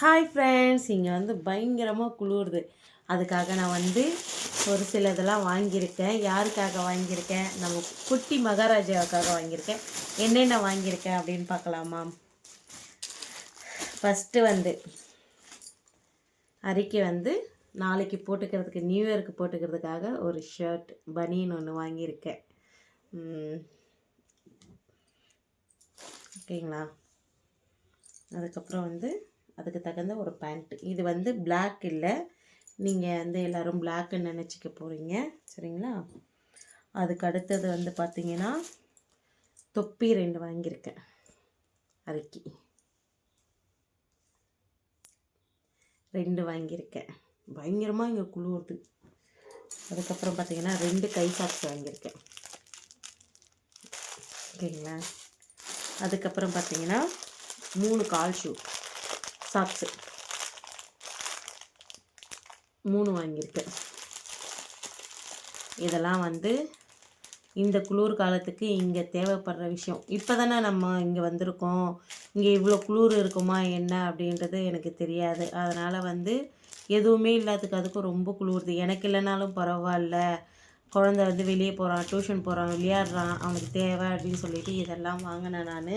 Hi friends இங்கே வந்து பயங்கரமாக குளிருது. அதுக்காக நான் வந்து ஒரு சில இதெல்லாம் வாங்கியிருக்கேன். யாருக்காக வாங்கியிருக்கேன்? நம்ம குட்டி மகாராஜாவுக்காக வாங்கியிருக்கேன். என்னென்ன வாங்கியிருக்கேன் அப்படின்னு பார்க்கலாமா? ஃபஸ்ட்டு வந்து அறிக்கை வந்து நாளைக்கு போட்டுக்கிறதுக்கு நியூ இயருக்கு போட்டுக்கிறதுக்காக ஒரு ஷர்ட் பனியன் ஒன்று வாங்கியிருக்கேன். ஓகேங்களா? அதுக்கப்புறம் வந்து அதுக்கு தகுந்த ஒரு பேண்ட்டு இது வந்து பிளாக் இல்லை. நீங்கள் வந்து எல்லோரும் பிளாக்குன்னு நினச்சிக்க போகிறீங்க சரிங்களா? அதுக்கு அடுத்தது வந்து பார்த்தீங்கன்னா தொப்பி ரெண்டு வாங்கியிருக்கேன். அரைக்கி. ரெண்டு வாங்கியிருக்கேன். பயங்கரமாக இங்கே குளிருது. அதுக்கப்புறம் பார்த்தீங்கன்னா ரெண்டு கை சாக்ஸ் வாங்கியிருக்கேன். ஓகேங்களா? அதுக்கப்புறம் பார்த்தீங்கன்னா மூணு கால் ஷூ சாக்ஸு மூணு வாங்கியிருக்கேன். இதெல்லாம் வந்து இந்த குளிர் காலத்துக்கு இங்கே தேவைப்படுற விஷயம். இப்போ தானே நம்ம இங்கே வந்திருக்கோம். இங்கே இவ்வளோ குளிர் இருக்குமா என்ன அப்படின்றது எனக்கு தெரியாது. அதனால் வந்து எதுவுமே இல்லாததுக்கு அதுக்கும் ரொம்ப குளிருது. எனக்கு இல்லைனாலும் பரவாயில்ல. குழந்தை வந்து வெளியே போகிறான் டியூஷன் போகிறான் விளையாடுறான் அவனுக்கு தேவை அப்படின்னு சொல்லிட்டு இதெல்லாம் வாங்கினேன் நான்.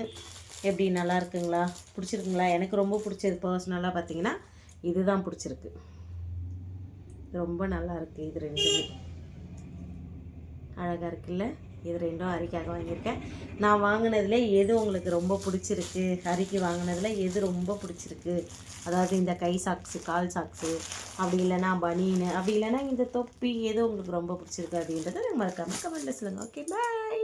எப்படி நல்லா இருக்குங்களா பிடிச்சிருக்குங்களா? எனக்கு ரொம்ப பிடிச்சது பர்சனலாக பார்த்தீங்கன்னா இதுதான் பிடிச்சிருக்கு. ரொம்ப நல்லா இருக்குது இது ரெண்டுமே. அழகாக இருக்குல்ல? இது ரெண்டும் அரிக்காக வாங்கியிருக்கேன். நான் வாங்கினதுல எது உங்களுக்கு ரொம்ப பிடிச்சிருக்கு? அரிக்கி வாங்கினதுல எது ரொம்ப பிடிச்சிருக்கு? அதாவது இந்த கை சாக்ஸு கால் சாக்ஸு அப்படி இல்லைன்னா பனீனு அப்படி இல்லைன்னா இந்த தொப்பி எது உங்களுக்கு ரொம்ப பிடிச்சிருக்கு அப்படின்றத மறக்காமல் கமெண்ட்டில் சொல்லுங்கள் ஓகே பாய்